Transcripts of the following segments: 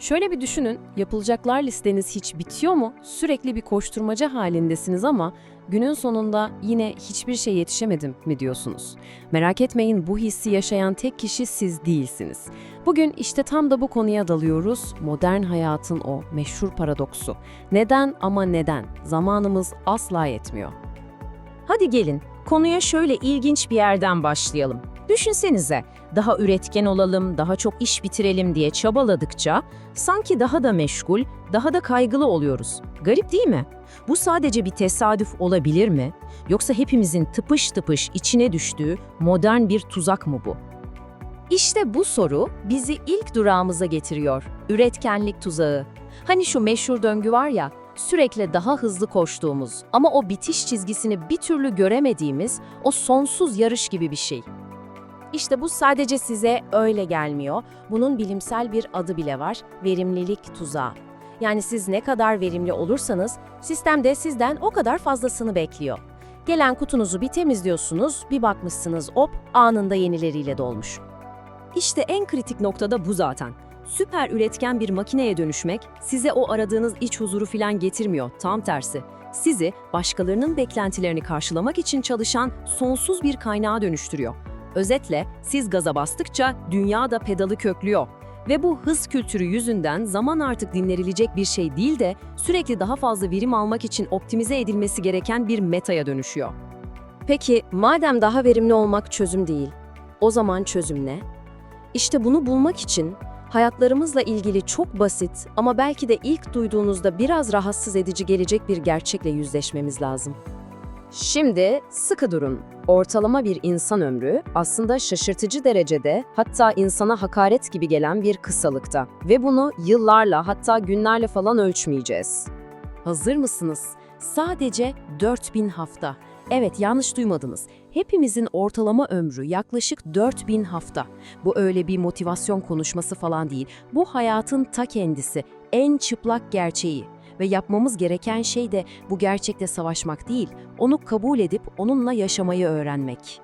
Şöyle bir düşünün, yapılacaklar listeniz hiç bitiyor mu? Sürekli bir koşturmaca halindesiniz ama günün sonunda yine hiçbir şey yetişemedim mi diyorsunuz? Merak etmeyin bu hissi yaşayan tek kişi siz değilsiniz. Bugün işte tam da bu konuya dalıyoruz. Modern hayatın o meşhur paradoksu. Neden ama neden? Zamanımız asla yetmiyor. Hadi gelin, konuya şöyle ilginç bir yerden başlayalım. Düşünsenize, daha üretken olalım, daha çok iş bitirelim diye çabaladıkça sanki daha da meşgul, daha da kaygılı oluyoruz. Garip değil mi? Bu sadece bir tesadüf olabilir mi? Yoksa hepimizin tıpış tıpış içine düştüğü modern bir tuzak mı bu? İşte bu soru bizi ilk durağımıza getiriyor. Üretkenlik tuzağı. Hani şu meşhur döngü var ya, sürekli daha hızlı koştuğumuz ama o bitiş çizgisini bir türlü göremediğimiz o sonsuz yarış gibi bir şey. İşte bu sadece size öyle gelmiyor. Bunun bilimsel bir adı bile var. Verimlilik tuzağı. Yani siz ne kadar verimli olursanız sistem de sizden o kadar fazlasını bekliyor. Gelen kutunuzu bir temizliyorsunuz, bir bakmışsınız hop anında yenileriyle dolmuş. İşte en kritik noktada bu zaten. Süper üretken bir makineye dönüşmek size o aradığınız iç huzuru filan getirmiyor, tam tersi. Sizi başkalarının beklentilerini karşılamak için çalışan sonsuz bir kaynağa dönüştürüyor. Özetle siz gaza bastıkça dünya da pedalı köklüyor. Ve bu hız kültürü yüzünden zaman artık dinlenilecek bir şey değil de sürekli daha fazla verim almak için optimize edilmesi gereken bir metaya dönüşüyor. Peki madem daha verimli olmak çözüm değil, o zaman çözüm ne? İşte bunu bulmak için hayatlarımızla ilgili çok basit ama belki de ilk duyduğunuzda biraz rahatsız edici gelecek bir gerçekle yüzleşmemiz lazım. Şimdi sıkı durun. Ortalama bir insan ömrü aslında şaşırtıcı derecede hatta insana hakaret gibi gelen bir kısalıkta ve bunu yıllarla hatta günlerle falan ölçmeyeceğiz. Hazır mısınız? Sadece 4000 hafta. Evet yanlış duymadınız. Hepimizin ortalama ömrü yaklaşık 4000 hafta. Bu öyle bir motivasyon konuşması falan değil. Bu hayatın ta kendisi, en çıplak gerçeği. Ve yapmamız gereken şey de bu gerçekle savaşmak değil, onu kabul edip onunla yaşamayı öğrenmek.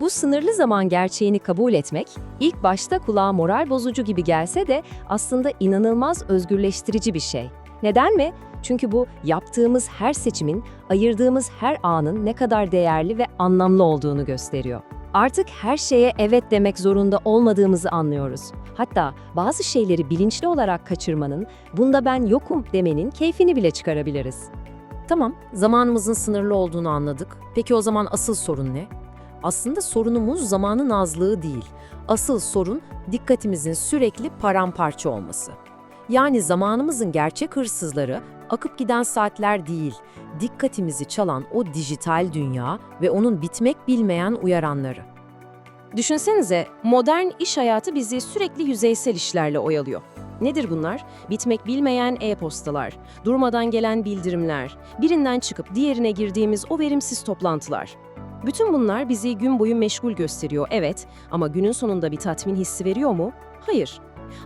Bu sınırlı zaman gerçeğini kabul etmek, ilk başta kulağa moral bozucu gibi gelse de aslında inanılmaz özgürleştirici bir şey. Neden mi? Çünkü bu yaptığımız her seçimin, ayırdığımız her anın ne kadar değerli ve anlamlı olduğunu gösteriyor. Artık her şeye evet demek zorunda olmadığımızı anlıyoruz. Hatta bazı şeyleri bilinçli olarak kaçırmanın, bunda ben yokum demenin keyfini bile çıkarabiliriz. Tamam, zamanımızın sınırlı olduğunu anladık. Peki o zaman asıl sorun ne? Aslında sorunumuz zamanın azlığı değil. Asıl sorun dikkatimizin sürekli paramparça olması. Yani zamanımızın gerçek hırsızları akıp giden saatler değil, dikkatimizi çalan o dijital dünya ve onun bitmek bilmeyen uyaranları. Düşünsenize, modern iş hayatı bizi sürekli yüzeysel işlerle oyalıyor. Nedir bunlar? Bitmek bilmeyen e-postalar, durmadan gelen bildirimler, birinden çıkıp diğerine girdiğimiz o verimsiz toplantılar. Bütün bunlar bizi gün boyu meşgul gösteriyor, evet ama günün sonunda bir tatmin hissi veriyor mu? Hayır.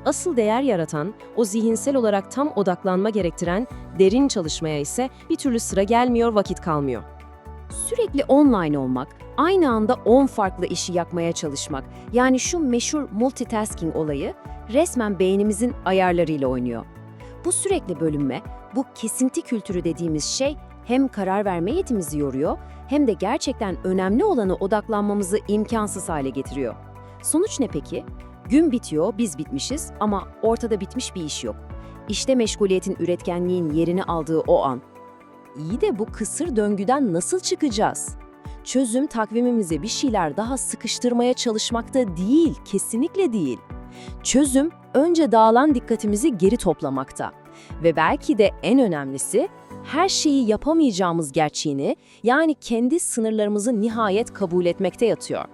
Asıl değer yaratan, o zihinsel olarak tam odaklanma gerektiren derin çalışmaya ise bir türlü sıra gelmiyor, vakit kalmıyor. Sürekli online olmak, aynı anda 10 farklı işi yapmaya çalışmak, yani şu meşhur multitasking olayı resmen beynimizin ayarlarıyla oynuyor. Bu sürekli bölünme, bu kesinti kültürü dediğimiz şey hem karar verme yetimizi yoruyor hem de gerçekten önemli olana odaklanmamızı imkansız hale getiriyor. Sonuç ne peki? Gün bitiyor, biz bitmişiz ama ortada bitmiş bir iş yok. İşte meşguliyetin üretkenliğin yerini aldığı o an. İyi de bu kısır döngüden nasıl çıkacağız? Çözüm takvimimize bir şeyler daha sıkıştırmaya çalışmakta değil, kesinlikle değil. Çözüm önce dağılan dikkatimizi geri toplamakta. Ve belki de en önemlisi her şeyi yapamayacağımız gerçeğini yani kendi sınırlarımızı nihayet kabul etmekte yatıyor.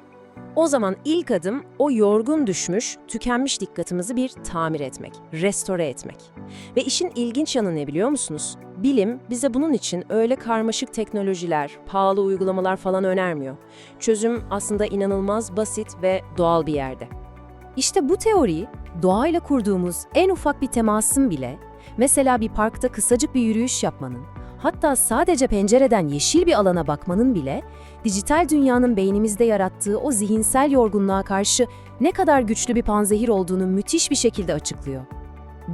O zaman ilk adım o yorgun düşmüş, tükenmiş dikkatimizi bir tamir etmek, restore etmek. Ve işin ilginç yanı ne biliyor musunuz? Bilim bize bunun için öyle karmaşık teknolojiler, pahalı uygulamalar falan önermiyor. Çözüm aslında inanılmaz basit ve doğal bir yerde. İşte bu teoriyi doğayla kurduğumuz en ufak bir temasın bile, mesela bir parkta kısacık bir yürüyüş yapmanın, hatta sadece pencereden yeşil bir alana bakmanın bile dijital dünyanın beynimizde yarattığı o zihinsel yorgunluğa karşı ne kadar güçlü bir panzehir olduğunu müthiş bir şekilde açıklıyor.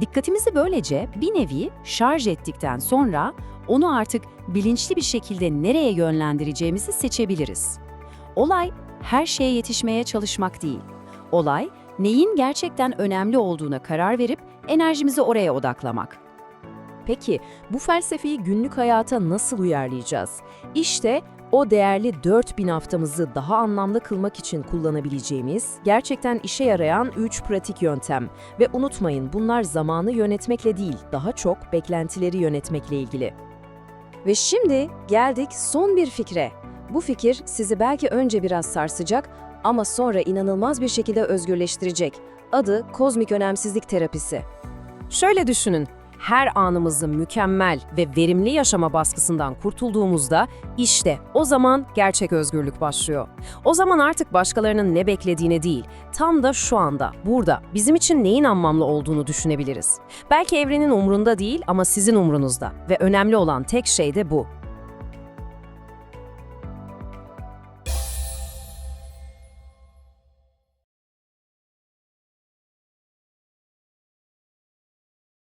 Dikkatimizi böylece bir nevi şarj ettikten sonra onu artık bilinçli bir şekilde nereye yönlendireceğimizi seçebiliriz. Olay her şeye yetişmeye çalışmak değil. Olay neyin gerçekten önemli olduğuna karar verip enerjimizi oraya odaklamak. Peki bu felsefeyi günlük hayata nasıl uyarlayacağız? İşte o değerli 4000 haftamızı daha anlamlı kılmak için kullanabileceğimiz, gerçekten işe yarayan 3 pratik yöntem. Ve unutmayın bunlar zamanı yönetmekle değil, daha çok beklentileri yönetmekle ilgili. Ve şimdi geldik son bir fikre. Bu fikir sizi belki önce biraz sarsacak ama sonra inanılmaz bir şekilde özgürleştirecek. Adı kozmik önemsizlik terapisi. Şöyle düşünün, her anımızı mükemmel ve verimli yaşama baskısından kurtulduğumuzda işte o zaman gerçek özgürlük başlıyor. O zaman artık başkalarının ne beklediğini değil, tam da şu anda, burada bizim için neyin anlamlı olduğunu düşünebiliriz. Belki evrenin umrunda değil ama sizin umrunuzda ve önemli olan tek şey de bu.